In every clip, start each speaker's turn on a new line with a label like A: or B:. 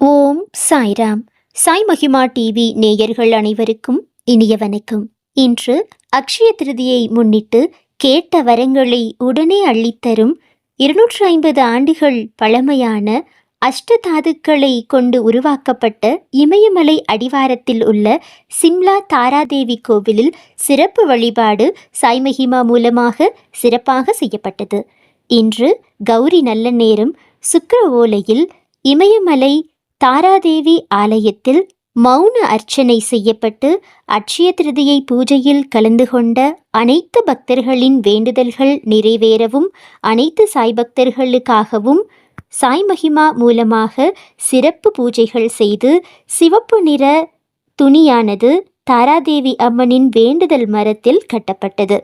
A: ஓம் சாய்ராம். சாய் மகிமா டிவி நேயர்கள் அனைவருக்கும் இனிய வணக்கம். இன்று அக்ஷய திருதியை முன்னிட்டு கேட்ட வரங்களை உடனே அள்ளித்தரும் இருநூற்று ஐம்பது ஆண்டுகள் பழமையான அஷ்டதாதுக்களை கொண்டு உருவாக்கப்பட்ட இமயமலை அடிவாரத்தில் உள்ள சிம்லா தாராதேவி கோவிலில் சிறப்பு வழிபாடு சாய்மகிமா மூலமாக சிறப்பாக செய்யப்பட்டது. இன்று கௌரி நல்ல நேரம் சுக்கர ஓலையில் இமயமலை தாராதேவி ஆலயத்தில் மௌன அர்ச்சனை செய்யப்பட்டு அட்சய திருதியை பூஜையில் கலந்து கொண்ட அனைத்து பக்தர்களின் வேண்டுதல்கள் நிறைவேறவும் அனைத்து சாய் பக்தர்களுக்காகவும் சாய் மகிமா மூலமாக சிறப்பு பூஜைகள் செய்து சிவப்பு நிற துணியானது தாராதேவி அம்மனின் வேண்டுதல் மரத்தில் கட்டப்பட்டது.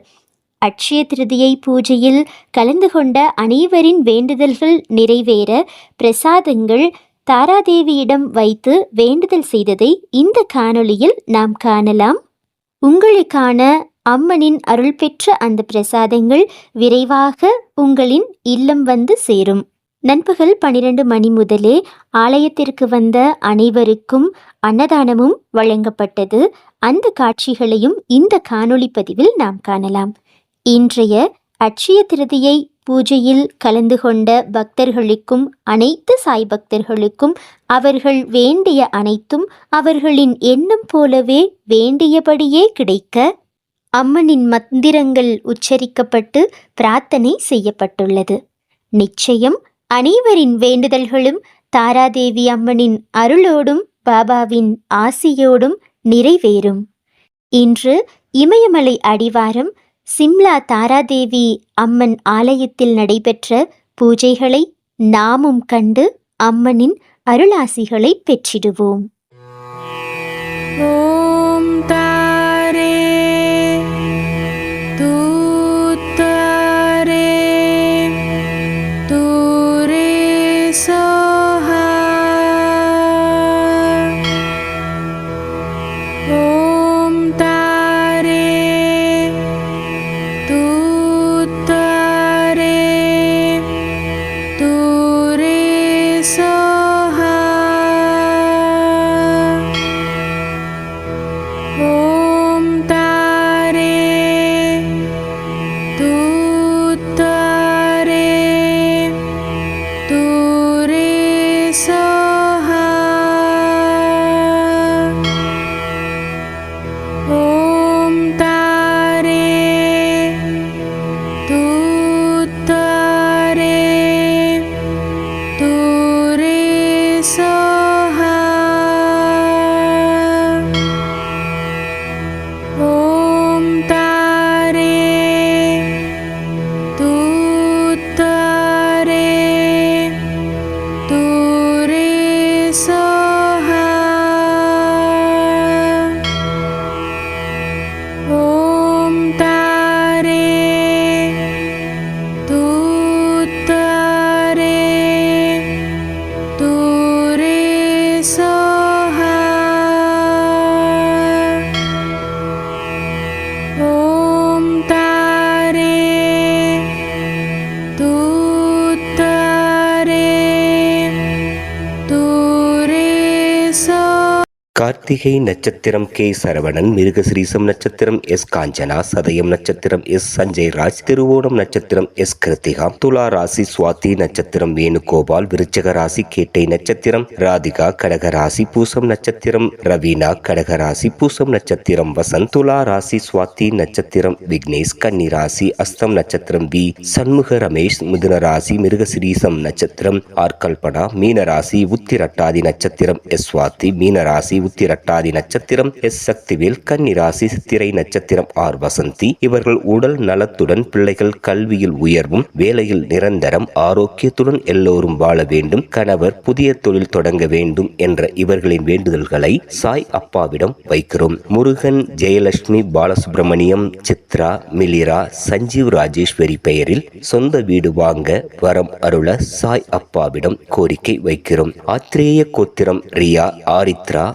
A: அட்சய திருதியை பூஜையில் கலந்து கொண்ட அனைவரின் வேண்டுதல்கள் நிறைவேற பிரசாதங்கள் தாராதேவியிடம் வைத்து வேண்டுதல் செய்ததை இந்த காணொளியில் நாம் காணலாம். உங்களுக்கான அம்மனின் அருள் பெற்ற அந்த பிரசாதங்கள் விரைவாக உங்களின் இல்லம் வந்து சேரும். நண்பகல் பனிரெண்டு மணி முதலே ஆலயத்திற்கு வந்த அனைவருக்கும் அன்னதானமும் வழங்கப்பட்டது. அந்த காட்சிகளையும் இந்த காணொளி பதிவில் நாம் காணலாம். இன்றைய அட்சய திருதியை பூஜையில் கலந்து கொண்ட பக்தர்களுக்கும் அனைத்து சாய் பக்தர்களுக்கும் அவர்கள் வேண்டிய அனைத்தும் அவர்களின் எண்ணம் போலவே வேண்டியபடியே கிடைக்க அம்மனின் மந்திரங்கள் உச்சரிக்கப்பட்டு பிரார்த்தனை செய்யப்பட்டுள்ளது. நிச்சயம் அனைவரின் வேண்டுதல்களும் தாராதேவி அம்மனின் அருளோடும் பாபாவின் ஆசியோடும் நிறைவேறும். இன்று இமயமலை அடிவாரம் சிம்லா தாராதேவி அம்மன் ஆலயத்தில் நடைபெற்ற பூஜைகளை நாமும் கண்டு அம்மனின் அருளாசிகளை பெற்றிடுவோம்.
B: ஓம் தாரே தூத்தாரே தூரே
C: கார்த்திகை நட்சத்திரம் கே. சரவணன் மிருகசிரீசம் நட்சத்திரம் எஸ். காஞ்சனா சதயம் நட்சத்திரம் எஸ். சஞ்சய் ராஜ் திருவோணம் நட்சத்திரம் எஸ். கிருத்திகா துலா ராசி சுவாதி நட்சத்திரம் வேணுகோபால் விருச்சக ராசி கேட்டை நட்சத்திரம் ராதிகா கடக ராசி பூசம் நட்சத்திரம் ரவீனா கடக ராசி பூசம் நட்சத்திரம் வசந்த் துலா ராசி சுவாதி நட்சத்திரம் விக்னேஷ் கன்னி ராசி அஸ்தம் நட்சத்திரம் வி. சண்முக ரமேஷ் மிதுன ராசி மிருகசிரீசம் நட்சத்திரம் ஆர் கல்பனா மீன ராசி உத்திரட்டாதி நட்சத்திரம் எஸ். சுவாதி மீன ராசி உத்திரட்டாதி நட்சத்திரம் எஸ் சக்திவேல் கன்னிராசி திரை சித்திரை நட்சத்திரம் ஆர் வசந்தி. இவர்கள் உடல் நலத்துடன் பிள்ளைகள் கல்வியில் உயர்வும் வேலையில் நிரந்தரம் ஆரோக்கியத்துடன் எல்லோரும் வாழ வேண்டும் கணவர் புதிய தொழில் தொடங்க வேண்டும் என்ற இவர்களின் வேண்டுதல்களை சாய் அப்பாவிடம் வைக்கிறோம். முருகன் ஜெயலட்சுமி பாலசுப்ரமணியம் சித்ரா மிலிரா சஞ்சீவ் ராஜேஸ்வரி பெயரில் சொந்த வீடு வாங்க வரம் அருள சாய் அப்பாவிடம் கோரிக்கை வைக்கிறோம். ஆத்திரேய கோத்திரம் ரியா ஆரித்ரா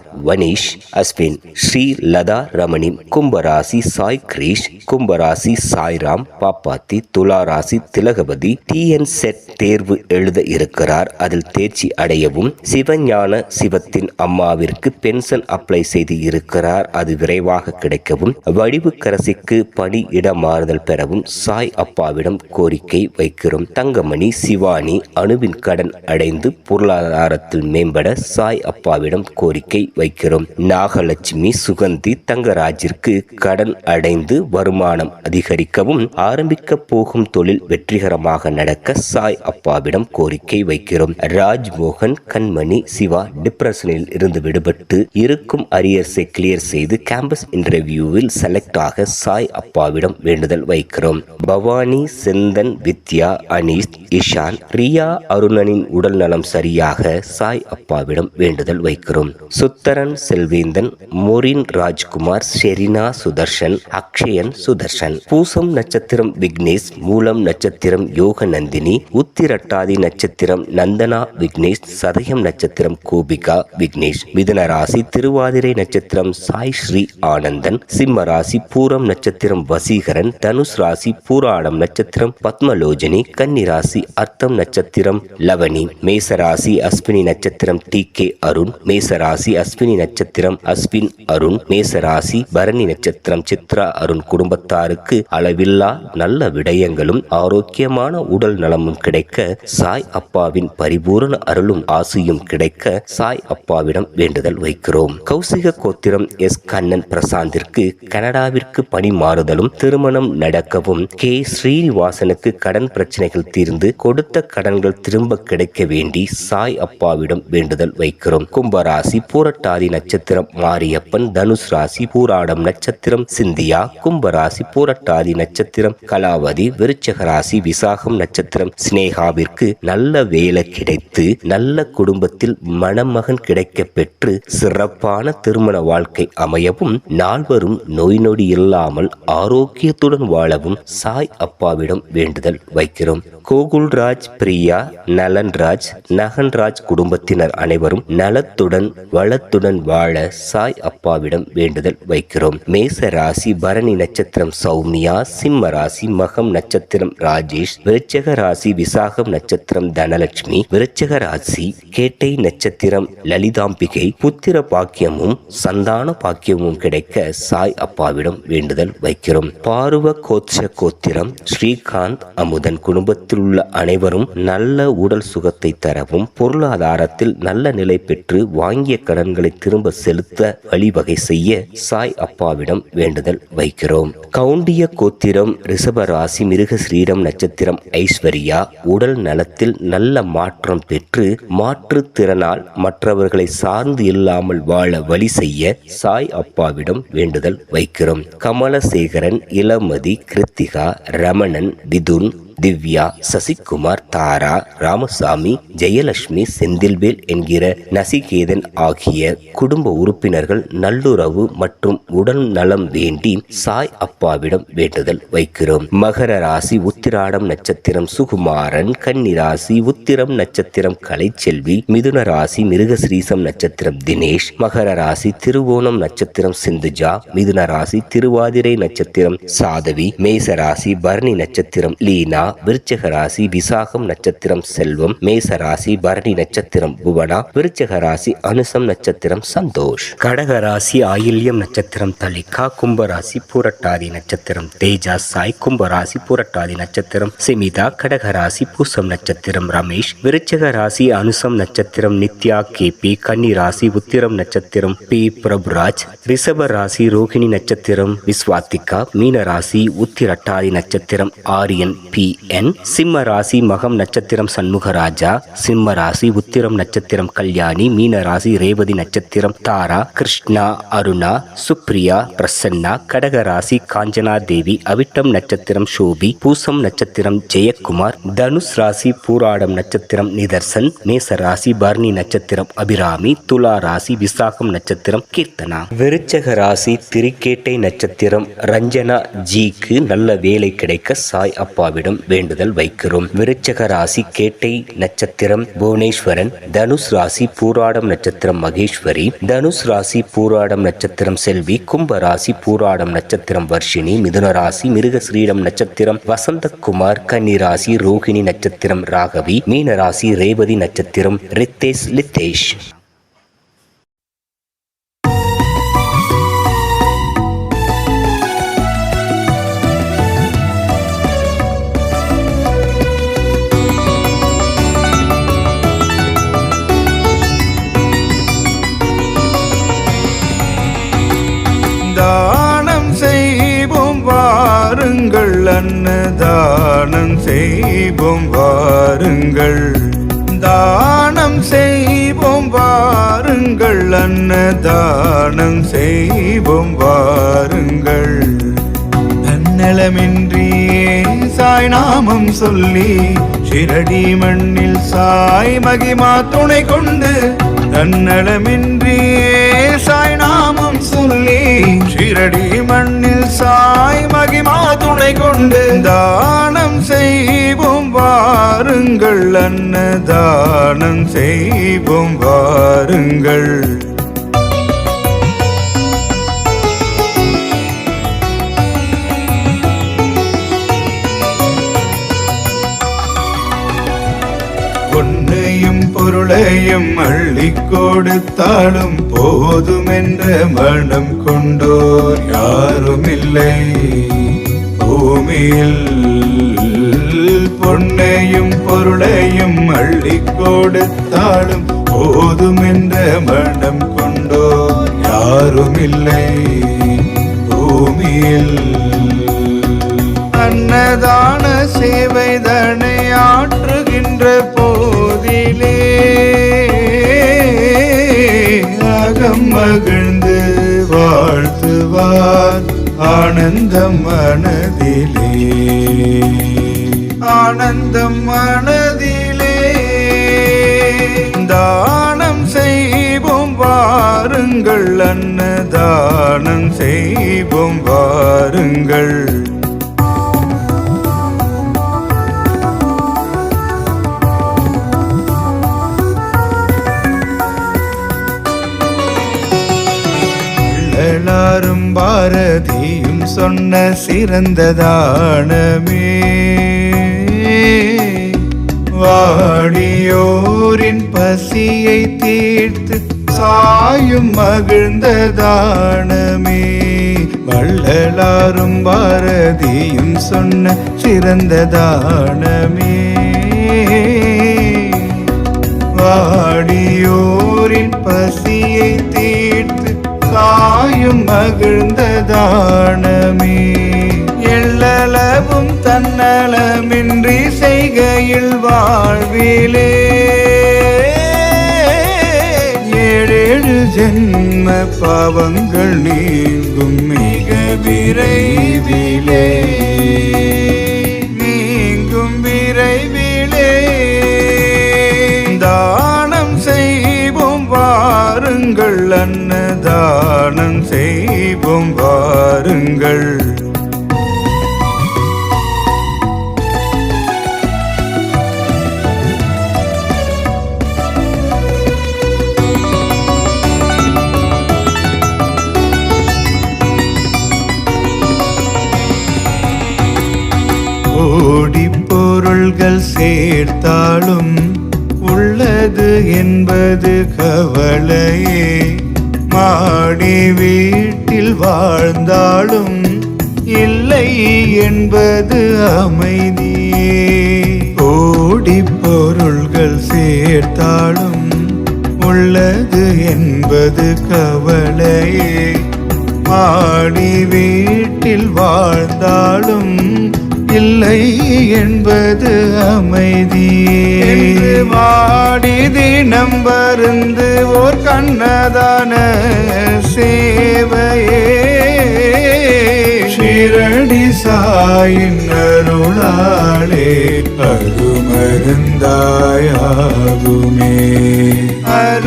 C: வனீஷ் அஸ்வின் ஸ்ரீ லதா ரமணி கும்பராசி சாய் கிரீஷ் கும்பராசி சாய்ராம் பாப்பாத்தி துளாராசி திலகபதி டிஎன் செட் தேர்வு எழுத இருக்கிறார். அதில் தேர்ச்சி அடையவும் சிவஞான சிவத்தின் அம்மாவிற்கு பென்ஷன் அப்ளை செய்து இருக்கிறார். அது விரைவாக கிடைக்கவும் வடிவுக்கரசிக்கு பணி இடமாறுதல் பெறவும் சாய் அப்பாவிடம் கோரிக்கை வைக்கிறோம். தங்கமணி சிவானி அணுவின் கடன் அடைந்து பொருளாதாரத்தில் மேம்பட சாய் அப்பாவிடம் கோரிக்கை வைக்கிறோம். நாகலட்சுமி சுகந்தி தங்கராஜிற்கு கடன் அடைந்து வருமானம் அதிகரிக்கவும் ஆரம்பிக்க போகும் தொழில் வெற்றிகரமாக நடக்க சாய் அப்பாவிடம் கோரிக்கை வைக்கிறோம். ராஜ்மோகன் கண்மணி சிவா டிப்ரெஷனில் இருந்து விடுபட்டு இருக்கும் அரியர்ஸை கிளியர் செய்து கேம்பஸ் இன்டர்வியூவில் செலக்ட் ஆக சாய் அப்பாவிடம் வேண்டுதல் வைக்கிறோம். பவானி செந்தன் வித்யா அனீஷ் இஷான் ரியா அருணனின் உடல் நலம் சரியாக சாய் அப்பாவிடம் வேண்டுதல் வைக்கிறோம். சுத்தரன் செல்வேந்தன் மொரின் ராஜ்குமார் ஷெரினா சுதர்ஷன் அக்ஷயன் சுதர்ஷன் பூசம் நட்சத்திரம் விக்னேஷ் மூலம் நட்சத்திரம் யோக நந்தினி உத்திரட்டாதி நட்சத்திரம் நந்தனா விக்னேஷ் சதயம் நட்சத்திரம் கோபிகா விக்னேஷ் மிதன ராசி திருவாதிரை நட்சத்திரம் சாய் ஸ்ரீ ஆனந்தன் சிம்ம ராசி பூரம் நட்சத்திரம் வசீகரன் தனுஷ் ராசி பூராடம் நட்சத்திரம் பத்மலோஜனி கன்னி ராசி அர்த்தம் நட்சத்திரம் லவனி மேச ராசி அஸ்வினி நட்சத்திரம் டி கே அருண் மேச ராசி அஸ்வினி நட்சத்திரம் அஸ்வின் அருண் மேச ராசி பரணி நட்சத்திரம் சித்ரா அருண் குடும்பத்தாருக்கு அளவில்லா நல்ல விடயங்களும் ஆரோக்கியமான உடல் நலமும் கிடைக்க சாய் அப்பாவின் பரிபூரண அருளும் ஆசியும் கிடைக்க சாய் அப்பாவிடம் வேண்டுதல் வைக்கிறோம். கௌசிக கோத்திரம் எஸ் கண்ணன் பிரசாந்திற்கு கனடாவிற்கு பணி மாறுதலும் திருமணம் நடக்கவும் கே ஸ்ரீனிவாசனுக்கு கடன் பிரச்சனைகள் தீர்ந்து கொடுத்த கடன்கள் திரும்ப கிடைக்க வேண்டி சாய் அப்பாவிடம் வேண்டுதல் வைக்கிறோம். கும்பராசி பூரட்டாதி நட்சத்திரம் நட்சத்திரம். மாரியப்பன் தனுஷ் ராசி பூராடம் நட்சத்திரம் சிந்தியா கும்பராசி பூரட்டாதி நட்சத்திரம் கலாவதி விருச்சக ராசி விசாகம் நட்சத்திரம். சினேகாவிற்கு நல்ல வேலை கிடைத்து நல்ல குடும்பத்தில் மணமகன் கிடைக்க பெற்று சிறப்பான திருமண வாழ்க்கை அமையவும் நால்வரும் நோய் நொடி இல்லாமல் ஆரோக்கியத்துடன் வாழவும் சாய் அப்பாவிடம் வேண்டுதல் வைக்கிறோம். கோகுல்ராஜ் பிரியா நலன்ராஜ் நகன்ராஜ் குடும்பத்தினர் அனைவரும் நலத்துடன் வளத்துடன் வாழ சாய் அப்பாவிடம் வேண்டுதல் வைக்கிறோம். மேச ராசி பரணி நட்சத்திரம் சௌமியா சிம்ம ராசி மகம் நட்சத்திரம் ராஜேஷ் விருச்சக ராசி விசாகம் நட்சத்திரம் தனலட்சுமி விருச்சக ராசி கேட்டை நட்சத்திரம் லலிதாம்பிகை புத்திர பாக்கியமும் சந்தான பாக்கியமும் கிடைக்க சாய் அப்பாவிடம் வேண்டுதல் வைக்கிறோம். பாருவ கோத்ஷ கோத்திரம் ஸ்ரீகாந்த் அமுதன் குடும்பத்தில் உள்ள அனைவரும் நல்ல உடல் சுகத்தை தரவும் பொருளாதாரத்தில் நல்ல நிலை பெற்று வாங்கிய கடன்களை திரும்ப செலுத்த வழிவகை செய்ய சாய் அப்பாவிடம் வேண்டுதல் வைக்கிறோம். கவுண்டிய கோத்திரம் ரிஷப ராசி மிருக ஸ்ரீரம் நட்சத்திரம் ஐஸ்வர்யா உடல் நலத்தில் நல்ல மாற்றம் பெற்று மாற்றுத்திறனால் மற்றவர்களை சார்ந்து இல்லாமல் வாழ வழி செய்ய சாய் அப்பாவிடம் வேண்டுதல் வைக்கிறோம். கமலசேகரன் இளமதி கிருத்திகா ரமணன் விதுன் திவ்யா சசிகுமார் தாரா ராமசாமி ஜெயலட்சுமி செந்தில்வேல் என்கிற நசிகேதன் ஆகிய குடும்ப உறுப்பினர்கள் நல்லுறவு மற்றும் உடல் நலம் வேண்டி சாய் அப்பாவிடம் வேண்டுதல் வைக்கிறோம். மகர ராசி உத்திராடம் நட்சத்திரம் சுகுமாரன் கன்னிராசி உத்திரம் நட்சத்திரம் கலைச்செல்வி மிதுன ராசி மிருகஸ்ரீசம் நட்சத்திரம் தினேஷ் மகர ராசி திருவோணம் நட்சத்திரம் சிந்துஜா மிதுன ராசி திருவாதிரை நட்சத்திரம் சாதவி மேச ராசி பரணி நட்சத்திரம் லீனா விருச்சக ராசி விசாகம் நட்சத்திரம் செல்வம் மேச ராசி பரணி நட்சத்திரம் புவனா விருச்சக ராசி அனுசம் நட்சத்திரம் சந்தோஷ். கடக ராசி ஆயில்யம் நட்சத்திரம் தலிகா கும்பராசி பூரட்டாதி நட்சத்திரம் தேஜா சாய் கும்பராசி பூரட்டாதி நட்சத்திரம் சிமிதா கடக ராசி பூசம் நட்சத்திரம் ரமேஷ் விருச்சக ராசி அனுசம் நட்சத்திரம் நித்யா கேபி கன்னி ராசி உத்திரம் நட்சத்திரம் பி பிரபுராஜ் ரிஷப ராசி ரோகிணி நட்சத்திரம் விஸ்வாத்திகா மீன ராசி உத்திரட்டாதி நட்சத்திரம் ஆரியன் பி என் சிம்ம ராசி மகம் நட்சத்திரம் சண்முகராஜா சிம்ம ராசி உத்திரம் நட்சத்திரம் கல்யாணி மீன ராசி ரேவதி நட்சத்திரம் தாரா கிருஷ்ணா அருணா சுப்ரியா பிரசன்னா கடக ராசி காஞ்சனா தேவி அவிட்டம் நட்சத்திரம் சோபி பூசம் நட்சத்திரம் ஜெயக்குமார் தனுஷ் ராசி பூராடம் நட்சத்திரம் நிதர்சன் மேச ராசி பர்ணி நட்சத்திரம் அபிராமி துலா ராசி விசாகம் நட்சத்திரம் கீர்த்தனா. விருச்சக ராசி திருக்கேட்டை நட்சத்திரம் ரஞ்சனா ஜிக்கு நல்ல வேலை கிடைக்க சாய் அப்பாவிடம் வேண்டுதல் வைக்கிறோம். விருச்சக ராசி கேட்டை நட்சத்திரம் புவனேஸ்வரன் தனுஷ் ராசி பூராடம் நட்சத்திரம் மகேஸ்வரி தனுஷ் ராசி பூராடம் நட்சத்திரம் செல்வி கும்ப ராசி பூராடம் நட்சத்திரம் வர்ஷினி மிதுன ராசி மிருகஸ்ரீடம் நட்சத்திரம் வசந்தகுமார் கன்னி ராசி ரோகிணி நட்சத்திரம் ராகவி மீன ராசி ரேவதி நட்சத்திரம் ரித்தேஷ் லித்தேஷ்.
D: தானம் செய்வோம் வாருங்கள் அன்னதானம் செய்வோம் வாருங்கள். தானம் செய்வோம் வாருங்கள் அன்னதானம் செய்வோம் வாருங்கள். தன்னலமின்றியே சாய் நாமம் சொல்லி ஷிரடி மண்ணில் சாய் மகிமா துணை கொண்டு தன்னலமின்றியே ஷிரடி மண்ணில் சாய் மகிமா துணை கொண்டு தானம் செய்வோம். வாருங்கள் அன்னதானம் செய்வோம். வாருங்கள். பொருளையும் அள்ளி கொடுத்தாலும் போதும் என்ற மனம் கொண்டோர் யாரும் இல்லை பூமியில் பொன்னையும் பொருளையும் அள்ளி கொடுத்தாலும் போதும் என்ற மனம் கொண்டோர் யாரும் இல்லை மனதிலே தானம் செய்வோம் வாருங்கள் அன்னதானம் செய்வோம் வாருங்கள். எல்லாரும் பாரதியும் சொன்ன சிறந்த தானமே. வாடியோரின் பசியை தீர்த்து சாயும் மகிழ்ந்த தானமே வள்ளலாரும் பாரதியும் சொன்ன சிறந்த தானமே வாடியோரின் பசியை தீர்த்து சாயும் மகிழ்ந்த தானமே தன்னளவும் தன்னலமின்றி செய்கையில் வாழ்விலே. ஏழேழு ஜென்ம பாவங்கள் நீங்கும் மிக விரைவிலே. நீங்கும் விரைவிலே. தானம் செய்வோம் வாருங்கள் அன்னதானம் செய்வோம் வாருங்கள். என்பது கவலையே. மாடி வீட்டில் வாழ்ந்தாலும் இல்லை என்பது அமைதியே. ஓடி பொருள்கள் சேர்த்தாலும் உள்ளது என்பது கவலையே. மாடி வீட்டில் வாழ்ந்தாலும் இல்லை என்பது அமைதியே. வாடி தினம் வருந்து ஓர் கண்ணதான சேவையே. ஷிரடி சாயின் அருளாலே அருமருந்தாயாகுமே அருமருந்தாயாகுமே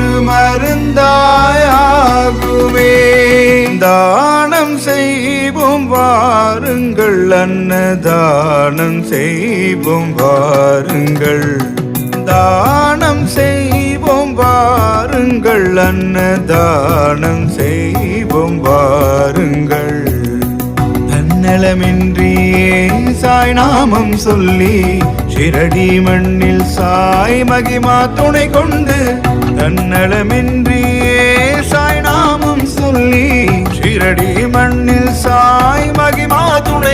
D: வாருங்கள் அன்னதானம் செய்வோம் வாருங்கள். தானம் செய்வோம் வாருங்கள் அன்னதானம் செய்வோம் வாருங்கள். தன்னலமின்றியே சாய் நாமம் சொல்லி ஷிரடி மண்ணில் சாய் மகிமா துணை கொண்டு தன்னலமின்றியே சாய் நாமம் சொல்லி ஷிரடி மண்ணில் சாய் மகிமா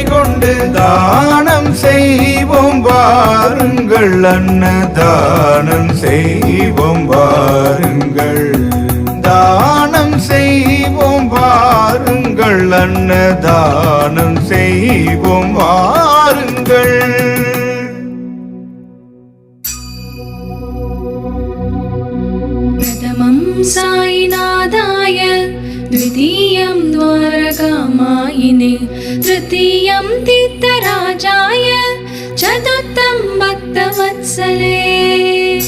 D: கொண்டு தானம் செய்வோம் வாருங்கள் அன்னதானம் செய்வோம் வாருங்கள். தானம் செய்வோம் வாருங்கள் அன்னதானம் செய்வோம்
B: வா भक्तवत्सले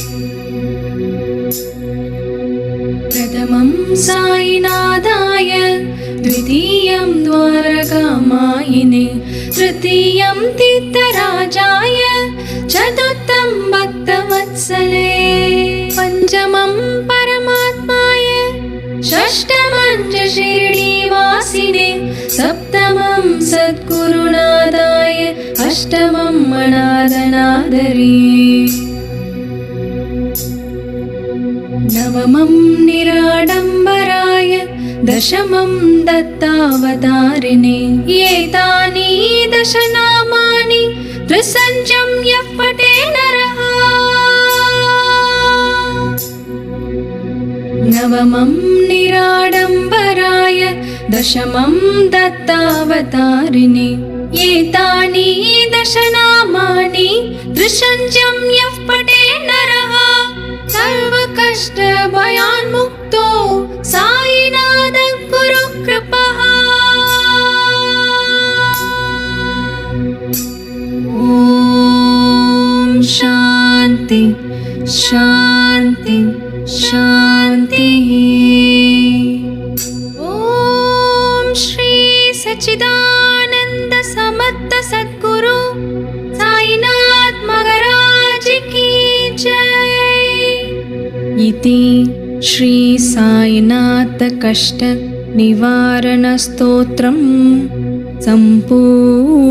B: प्रथमं साईनाथाय द्वितीयं द्वारकामायिने तृतीयं तीर्थराजाय चतुर्थं भक्तवत्सले। पञ्चमं परमात्माय षष्ठमं च अष्टमं मनादनादरे नवमं निराडम्बराय दशमं दत्तावतारिणे एतानि दशनामानि त्रिसञ्जं यः पटे नरः नवमं निराडम्बराय दशमं दत्तावतारिणे एतानि दशनामानि त्रिसञ्जं यः पटे नरः। सर्वकष्टभयान्मुक्तो सायिनाथ गुरुकृपः ॐ शान्ति शान्ति शान्तिः कष्टनिवारणस्तोत्रं सम्पूर्णम्